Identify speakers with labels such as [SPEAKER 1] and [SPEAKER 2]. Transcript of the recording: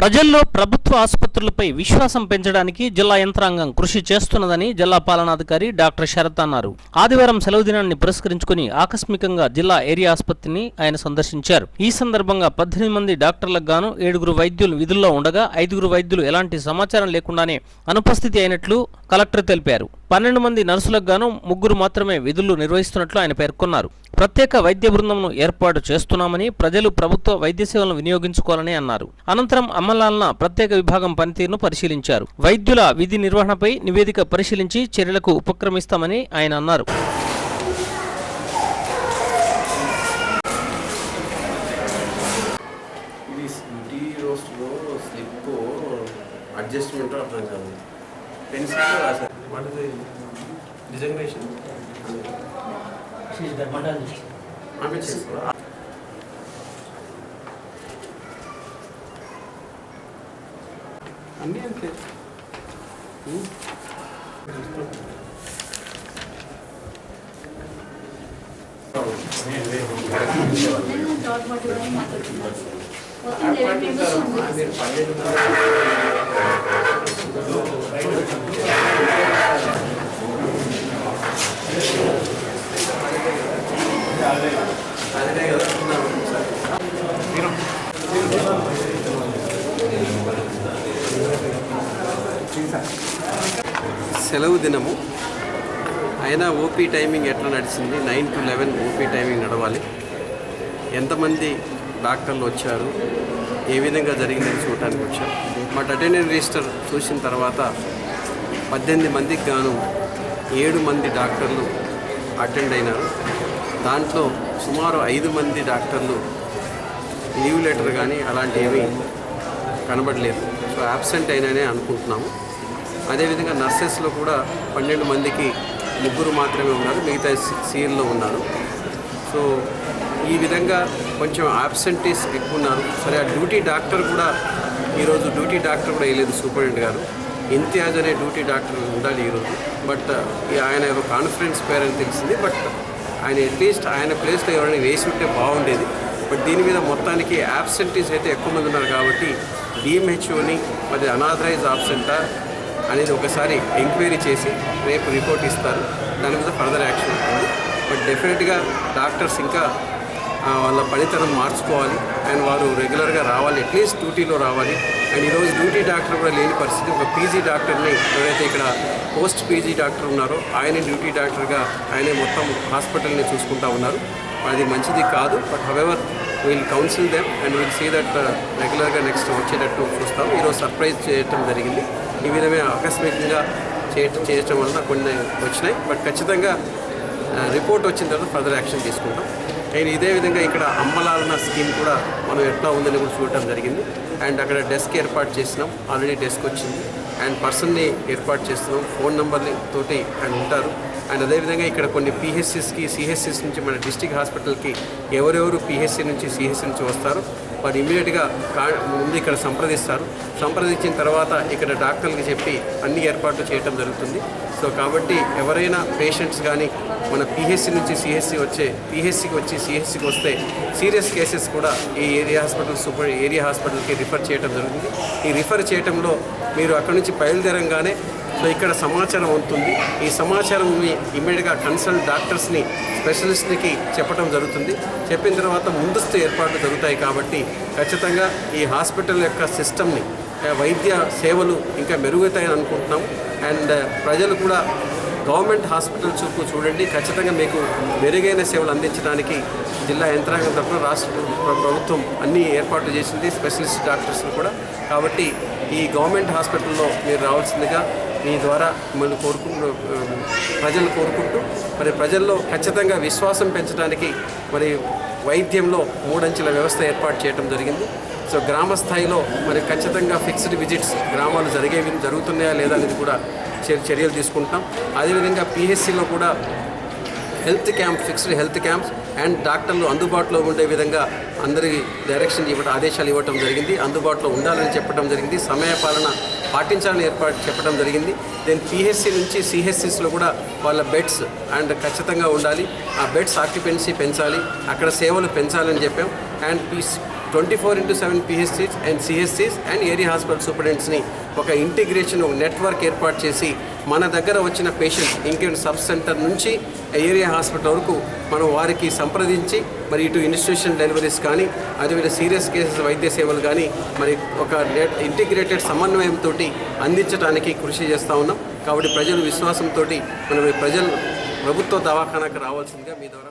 [SPEAKER 1] ప్రజల్లో ప్రభుత్వ ఆసుపత్రులపై విశ్వాసం పెంచడానికి జిల్లా యంత్రాంగం కృషి చేస్తున్నదని జిల్లా పాలనాధికారి డాక్టర్ శరత్ అన్నారు. ఆదివారం సెలవు దినాన్ని పురస్కరించుకుని ఆకస్మికంగా జిల్లా ఏరియా ఆసుపత్రిని ఆయన సందర్శించారు. ఈ సందర్భంగా పద్దెనిమిది మంది డాక్టర్లకు గాను ఏడుగురు వైద్యులు విధుల్లో ఉండగా ఐదుగురు వైద్యులు ఎలాంటి సమాచారం లేకుండానే అనుపస్థితి అయినట్లు కలెక్టర్ తెలిపారు. పన్నెండు మంది నర్సులకు గాను ముగ్గురు మాత్రమే విధులు నిర్వహిస్తున్నట్లు ఆయన పేర్కొన్నారు. ప్రత్యేక వైద్య బృందంను ఏర్పాటు చేస్తున్నామని ప్రజలు ప్రభుత్వ వైద్య సేవలను వినియోగించుకోవాలని అన్నారు. అనంతరం అమ్మలాల్న ప్రత్యేక విభాగం పనితీరును పరిశీలించారు. వైద్యుల విధి నిర్వహణపై నివేదిక పరిశీలించి చర్యలకు ఉపక్రమిస్తామని ఆయన అన్నారు.
[SPEAKER 2] అడ్జస్ట్మెంట్ అర్థం కాదు. పెన్సిల్ రాశారు. వాట్ ఇస్ డిజగ్నేషన్ ఆమె చేసుకోరా అన్నీ అంతే.
[SPEAKER 3] నేను జాబ్ మోటివ్ మాట్లాడుతున్నాను మొత్తం లెవెన్ మెంబర్స్ ఉంది
[SPEAKER 2] మీరు పన్నెండు అదే కదా ఉన్నాను సరే సెలవు దినము. అయినా ఓపీ టైమింగ్ ఎట్లా నడిచింది? Nine to eleven OP timing నడవాలి. ఎంతమంది డాక్టర్లు వచ్చారు? ఏ విధంగా జరిగిందని చూడటానికి వచ్చాం. మా అటెండెన్స్ రిజిస్టర్ చూసిన తర్వాత పద్దెనిమిది మందికి గాను ఏడు మంది డాక్టర్లు అటెండ్ అయినారు. దాంట్లో సుమారు ఐదు మంది డాక్టర్లు లీవ్ లెటర్ కానీ అలాంటివి కనబడలేదు. సో యాబ్సెంట్ అయినానే అనుకుంటున్నాము. అదేవిధంగా నర్సెస్లో కూడా పన్నెండు మందికి ముగ్గురు మాత్రమే ఉన్నారు మిగతా సీఎల్లో ఉన్నారు. సో ఈ విధంగా కొంచెం ఆబ్సెంటీస్ ఎక్కువ ఉన్నారు సరే ఆ డ్యూటీ డాక్టర్ కూడా ఈరోజు డ్యూటీ డాక్టర్ కూడా వేయలేదు సూపరింటెండెంట్ గారు. ఇంతియాజ్ అనే డ్యూటీ డాక్టర్ ఉండాలి ఈరోజు. బట్ ఆయన ఒక కాన్ఫరెన్స్ పేరు తెలిసింది బట్ ఆయన అట్లీస్ట్ ఆయన ప్లేస్లో ఎవరైనా వేసి ఉంటే బాగుండేది. బట్ దీని మీద మొత్తానికి యాబ్సెంటీస్ అయితే ఎక్కువ మంది ఉన్నారు కాబట్టి డిఎంహెచ్ఓని అది అనాథరైజ్ ఆబ్సెంటా అనేది ఒకసారి ఎంక్వైరీ చేసి రేపు రిపోర్ట్ ఇస్తారు. దాని మీద ఫర్దర్ యాక్షన్ ఉంటుంది. బట్ డెఫినెట్గా డాక్టర్స్ ఇంకా వాళ్ళ పనితనం మార్చుకోవాలి. అండ్ వారు రెగ్యులర్గా రావాలి. అట్లీస్ట్ డ్యూటీలో రావాలి. అండ్ ఈరోజు డ్యూటీ డాక్టర్ కూడా లేని పరిస్థితి. ఒక పీజీ డాక్టర్ని ఎవరైతే ఇక్కడ పోస్ట్ పీజీ డాక్టర్ ఉన్నారో ఆయనే డ్యూటీ డాక్టర్గా ఆయనే మొత్తం హాస్పిటల్ని చూసుకుంటా ఉన్నారు. అది మంచిది కాదు. But however we'll counsel them and we'll see that రెగ్యులర్గా నెక్స్ట్ వచ్చేటట్టు చూస్తాం. ఈరోజు సర్ప్రైజ్ చేయటం జరిగింది. ఈ విధమే ఆకస్మికంగా చేయటం చేయటం వలన కొన్ని వచ్చినాయి. బట్ ఖచ్చితంగా రిపోర్ట్ వచ్చిన తర్వాత ఫర్దర్ యాక్షన్ తీసుకుంటాం. అండ్ ఇదే విధంగా ఇక్కడ అమ్మలాలన్న స్కీమ్ కూడా మనం ఎట్లా ఉందని కూడా చూడటం జరిగింది. అండ్ అక్కడ డెస్క్ ఏర్పాటు చేసినాం. ఆల్రెడీ డెస్క్ వచ్చింది. అండ్ పర్సన్ని ఏర్పాటు చేస్తున్నాం. ఫోన్ నెంబర్ని తోటి అండ్ ఉంటారు. అండ్ అదేవిధంగా ఇక్కడ కొన్ని పిహెచ్సిస్కి సిహెచ్సిస్ నుంచి మన డిస్టిక్ హాస్పిటల్కి ఎవరెవరు పిహెచ్సి నుంచి సిహెచ్సి నుంచి వస్తారో వారు ఇమీడియట్గా కా ముందు ఇక్కడ సంప్రదిస్తారు. సంప్రదించిన తర్వాత ఇక్కడ డాక్టర్లకి చెప్పి అన్ని ఏర్పాట్లు చేయటం జరుగుతుంది. సో కాబట్టి ఎవరైనా పేషెంట్స్ కానీ మన పిహెచ్సి నుంచి సిహెచ్సి వచ్చే పిహెచ్సికి వచ్చి సిహెచ్సికి వస్తే సీరియస్ కేసెస్ కూడా ఈ ఏరియా హాస్పిటల్ సూపర్ ఏరియా హాస్పిటల్కి రిఫర్ చేయడం జరుగుతుంది. ఈ రిఫర్ చేయడంలో మీరు అక్కడి నుంచి బయలుదేరంగానే సో ఇక్కడ సమాచారం ఉంటుంది. ఈ సమాచారం ఇమ్మీడియట్గా కన్సల్ట్ డాక్టర్స్ని స్పెషలిస్ట్కి చెప్పడం జరుగుతుంది. చెప్పిన తర్వాత ముందస్తు ఏర్పాట్లు జరుగుతాయి కాబట్టి ఖచ్చితంగా ఈ హాస్పిటల్ యొక్క సిస్టమ్ని వైద్య సేవలు ఇంకా మెరుగుతాయని అనుకుంటున్నాం. అండ్ ప్రజలు కూడా గవర్నమెంట్ హాస్పిటల్ చూపు చూడండి. ఖచ్చితంగా మీకు మెరుగైన సేవలు అందించడానికి జిల్లా యంత్రాంగం తరఫున రాష్ట్ర ప్రభుత్వం అన్ని ఏర్పాట్లు చేసింది స్పెషలిస్ట్ డాక్టర్స్ కూడా. కాబట్టి ఈ గవర్నమెంట్ హాస్పిటల్లో మీరు రావాల్సిందిగా మీ ద్వారా మిమ్మల్ని కోరుకుంటూ ప్రజలు కోరుకుంటూ మరి ప్రజల్లో ఖచ్చితంగా విశ్వాసం పెంచడానికి మరి వైద్యంలో మూడంచెల వ్యవస్థ ఏర్పాటు చేయడం జరిగింది. సో గ్రామ స్థాయిలో మరి ఖచ్చితంగా ఫిక్స్డ్ విజిట్స్ గ్రామాలు జరిగేవి జరుగుతున్నాయా లేదా అనేది కూడా చర్యలు తీసుకుంటాం అదేవిధంగా పిహెచ్సిలో కూడా health camp fixed health camps and డాక్టర్లు అందుబాటులో ఉండే విధంగా అందరికీ డైరెక్షన్ ఇవ్వడం ఆదేశాలు ఇవ్వడం జరిగింది. అందుబాటులో ఉండాలని చెప్పడం జరిగింది. సమయపాలన పాటించాలని ఏర్పాటు చెప్పడం జరిగింది. దెన్ పిహెచ్సి నుంచి సిహెచ్సిస్లో కూడా వాళ్ళ బెడ్స్ అండ్ ఖచ్చితంగా ఉండాలి. ఆ బెడ్స్ ఆక్యుపెన్సీ పెంచాలి. అక్కడ సేవలు పెంచాలని చెప్పాం. And twenty four into seven PHCs and సిహెచ్సిస్ and area hospital సూపరింటెండెంట్స్ని ఒక ఇంటిగ్రేషన్ ఒక నెట్వర్క్ ఏర్పాటు చేసి మన దగ్గర వచ్చిన పేషెంట్ ఇంకేమైనా సబ్ సెంటర్ నుంచి ఏరియా హాస్పిటల్ వరకు మనం వారికి సంప్రదించి మరి ఇటు ఇన్స్టిట్యూషన్ డెలివరీస్ కానీ అదేవిధంగా సీరియస్ కేసెస్ వైద్య సేవలు కానీ మరి ఒక ఇంటిగ్రేటెడ్ సమన్వయంతో అందించడానికి కృషి చేస్తూ ఉన్నాం. కాబట్టి ప్రజలు విశ్వాసంతో మనం ప్రజలు ప్రభుత్వ దవాఖానాకు రావాల్సిందిగా మీ ద్వారా